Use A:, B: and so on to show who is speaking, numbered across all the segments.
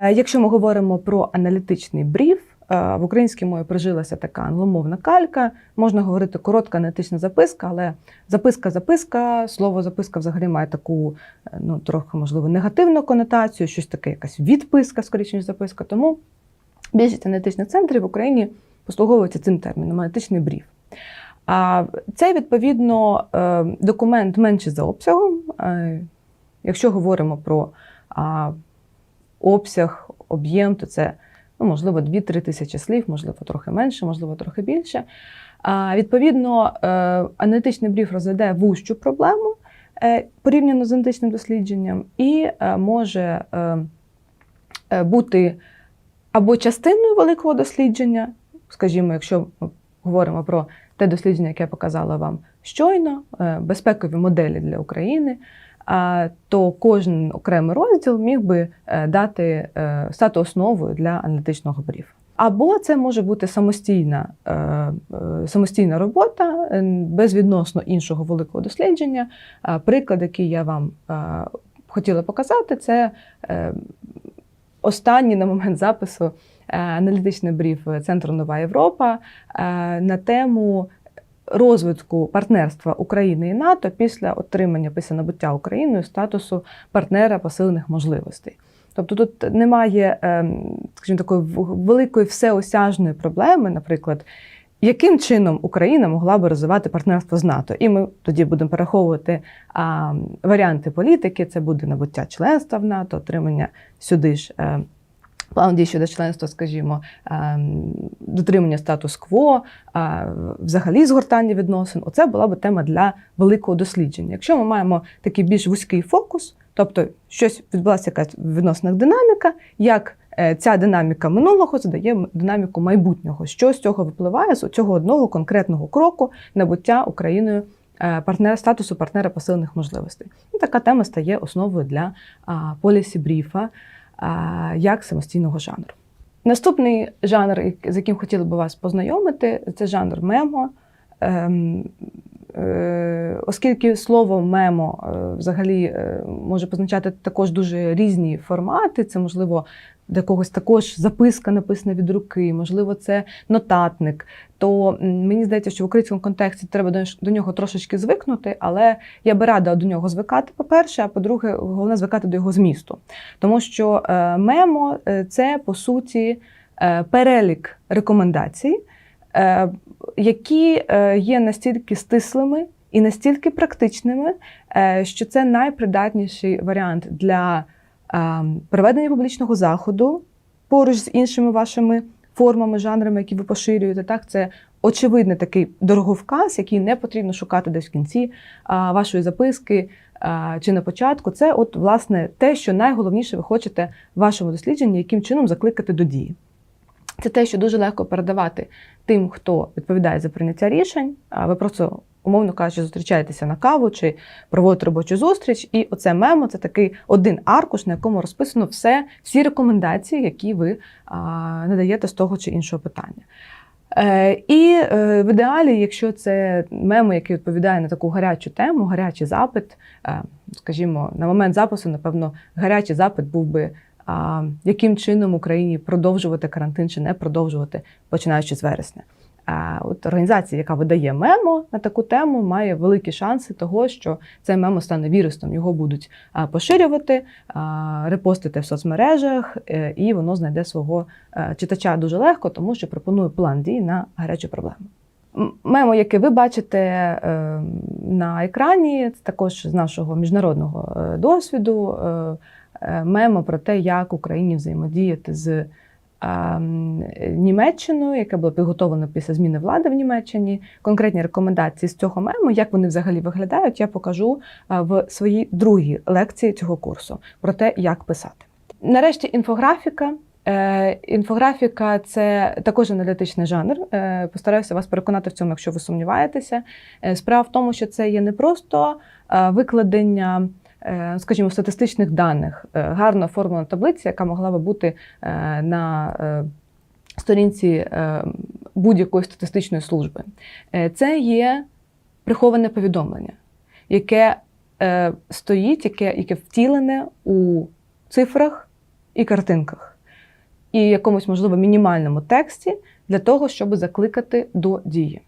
A: Е, Якщо ми говоримо про аналітичний бріф, е, в українській мові прижилася така англомовна калька. Можна говорити коротка аналітична записка, але записка-записка, слово записка взагалі має таку е, ну, трохи, можливо, негативну конотацію, щось таке, якась відписка, скоріше, ніж записка. Тому більшість аналітичних центрів в Україні послуговуються цим терміном аналітичний бріф. А це, відповідно, документ менший за обсягом. Якщо говоримо про обсяг, об'єм, то це ну, можливо 2-3 тисячі слів, можливо, трохи менше, можливо, трохи більше. А, відповідно, е, аналітичний бріф розглядає вущу проблему е, порівняно з аналітичним дослідженням, і е, може бути або частиною великого дослідження, скажімо, якщо ми говоримо про те дослідження, яке я показала вам щойно, безпекові моделі для України, то кожен окремий розділ міг би е, дати е, стати основою для аналітичного бріфу. Або це може бути самостійна, е, самостійна робота безвідносно іншого великого дослідження. Приклад, який я вам хотіла показати, це останній на момент запису аналітичний бріф Центру Нова Європа на тему розвитку партнерства України і НАТО після отримання після набуття Україною статусу партнера посилених можливостей. Тобто тут немає, ем, скажімо, такої великої всеосяжної проблеми, наприклад, яким чином Україна могла би розвивати партнерство з НАТО? І ми тоді будемо перераховувати а, варіанти політики: це буде набуття членства в НАТО, отримання сюди ж. План дій щодо членства, скажімо, ем, дотримання статус-кво, е, взагалі згортання відносин. Оце була б тема для великого дослідження. Якщо ми маємо такий більш вузький фокус, тобто щось відбулася якась в відносинах динаміка, як е, ця динаміка минулого задає динаміку майбутнього, що з цього випливає з цього одного конкретного кроку набуття Україною е, партнера статусу партнера посилених можливостей. І така тема стає основою для полісі бріфа як самостійного жанру. Наступний жанр, з яким хотіли би вас познайомити, це жанр мемо. Ем, е, Оскільки слово мемо е, взагалі е, може позначати також дуже різні формати, це можливо для когось також записка написана від руки, можливо, це нотатник. То мені здається, що в українському контексті треба до- нього трошечки звикнути, але я би рада до нього звикати, по-перше, а по-друге, головне звикати до його змісту. Тому що е, мемо е, це по суті е, перелік рекомендацій, які є настільки стислими і настільки практичними, що це найпридатніший варіант для проведення публічного заходу поруч з іншими вашими формами, жанрами, які ви поширюєте. Так, це очевидний такий дороговказ, який не потрібно шукати десь в кінці вашої записки чи на початку. Це, от, власне, те, що найголовніше ви хочете в вашому дослідженні, яким чином закликати до дії. Це те, що дуже легко передавати тим, хто відповідає за прийняття рішень. Ви просто, умовно кажучи, зустрічаєтеся на каву чи проводите робочу зустріч, і оце мемо це такий один аркуш, на якому розписано все, всі рекомендації, які ви надаєте з того чи іншого питання. Е, і е, в ідеалі, якщо це мемо, який відповідає на таку гарячу тему, гарячий запит, е, скажімо, на момент запису, напевно, гарячий запит був би, яким чином Україні продовжувати карантин чи не продовжувати, починаючи з вересня. От організація, яка видає мемо на таку тему, має великі шанси того, що це мемо стане вірусом. Його будуть поширювати, репостити в соцмережах, е, і воно знайде свого е, читача дуже легко, тому що пропонує план дій на гарячу проблему. Мемо, яке ви бачите е, на екрані, це також з нашого міжнародного досвіду. Мемо про те, як Україні взаємодіяти з ем, Німеччиною, яке було підготовлено після зміни влади в Німеччині. Конкретні рекомендації з цього мему, як вони взагалі виглядають, я покажу е, в своїй другій лекції цього курсу про те, як писати. Нарешті інфографіка. Е, Інфографіка це також аналітичний жанр. Е, Постараюся вас переконати в цьому, якщо ви сумніваєтеся. Справа в тому, що це є не просто викладення, скажімо, статистичних даних, е, гарно оформлена таблиця, яка могла би бути е, на е, сторінці е, будь-якої статистичної служби. Е, Це є приховане повідомлення, яке е, стоїть, яке, яке втілене у цифрах і картинках. і якомусь, можливо, мінімальному тексті для того, щоб закликати до дії.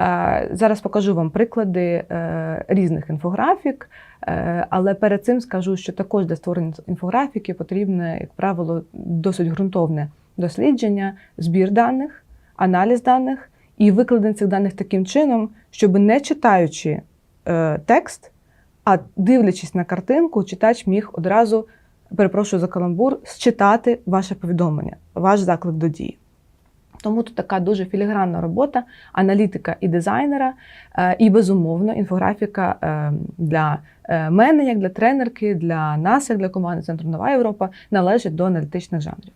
A: Е, Зараз покажу вам приклади е, різних інфографік, е, але перед цим скажу, що також для створення інфографіки потрібне, як правило, досить ґрунтовне дослідження, збір даних, аналіз даних і викладення цих даних таким чином, щоб не читаючи текст, а дивлячись на картинку, читач міг одразу, перепрошую за каламбур, считати ваше повідомлення, ваш заклик до дії. Тому тут така дуже філігранна робота аналітика і дизайнера, е, і безумовно інфографіка е, для е, мене, як для тренерки, для нас, як для команди Центру Нова Європа, належить до аналітичних жанрів.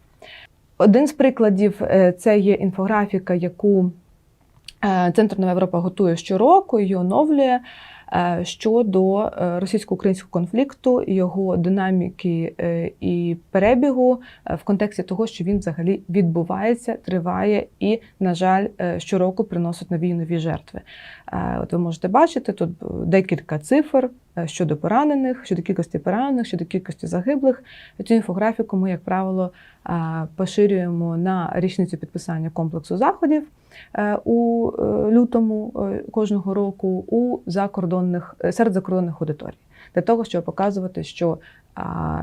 A: Один з прикладів це є інфографіка, яку Центр Нова Європа готує щороку, її оновлює щодо е, російсько-українського конфлікту, його динаміки е, і перебігу е, в контексті того, що він взагалі відбувається, триває і, на жаль, е, щороку приносить нові і нові жертви. Е, От ви можете бачити тут декілька цифр е, щодо поранених, щодо кількості поранених, щодо кількості загиблих. Цю інфографіку ми, як правило, е, поширюємо на річницю підписання комплексу заходів е, у е, лютому е, кожного року у закордонних е, серед закордонних аудиторій для того, щоб показувати, що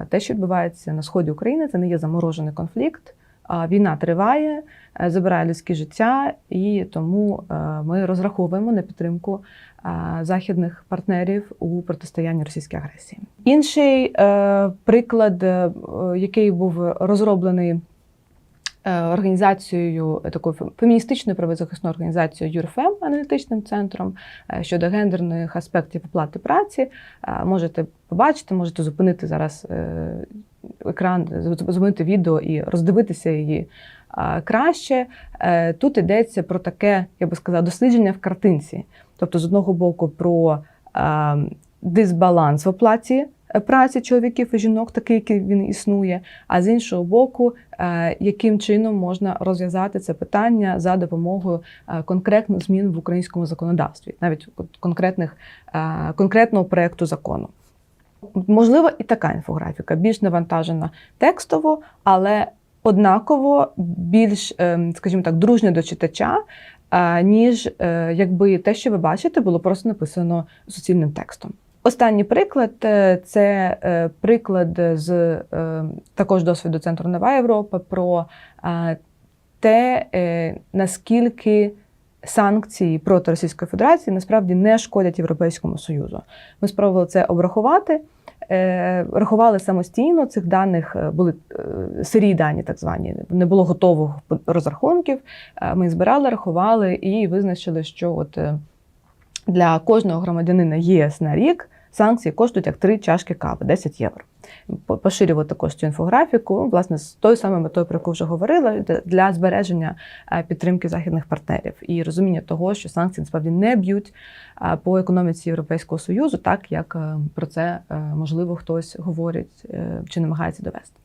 A: те, що відбувається на сході України, це не є заморожений конфлікт. Війна триває, е, забирає людське життя, і тому е, ми розраховуємо на підтримку е, західних партнерів у протистоянні російській агресії. Інший е, приклад, е, який був розроблений е, організацією е, такою феміністичною правозахисною організацією ЮРФЕМ аналітичним центром е, щодо гендерних аспектів оплати праці. Е, Можете побачити, можете зупинити зараз е, екран, зупинити відео і роздивитися її краще. Е, Тут йдеться про таке, я би сказала, дослідження в картинці. Тобто, з одного боку, про дисбаланс в оплаті е, праці чоловіків і жінок, такий, який він існує, а з іншого боку, е, яким чином можна розв'язати це питання за допомогою е, конкретних змін в українському законодавстві, навіть конкретних, е, конкретного проєкту закону. Можливо, і така інфографіка, більш навантажена текстово, але однаково більш, скажімо так, дружня до читача, е, ніж е, якби те, що ви бачите, було просто написано суцільним текстом. Останній приклад е, це е, приклад з е, також досвіду Центру Нова Європа про те, наскільки санкції проти Російської Федерації насправді не шкодять Європейському Союзу. Ми спробували це обрахувати. Рахували самостійно цих даних, були сирі дані, так звані. Не було готових розрахунків. Ми збирали, рахували і визначили, що от для кожного громадянина ЄС на рік санкції коштують як три чашки кави 10 євро. По- Поширював також цю інфографіку, власне, з тою самою метою, про яку вже говорила, для- збереження е, підтримки західних партнерів і розуміння того, що санкції насправді не б'ють е, по економіці Європейського союзу, так як е, про це можливо хтось говорить чи намагається довести.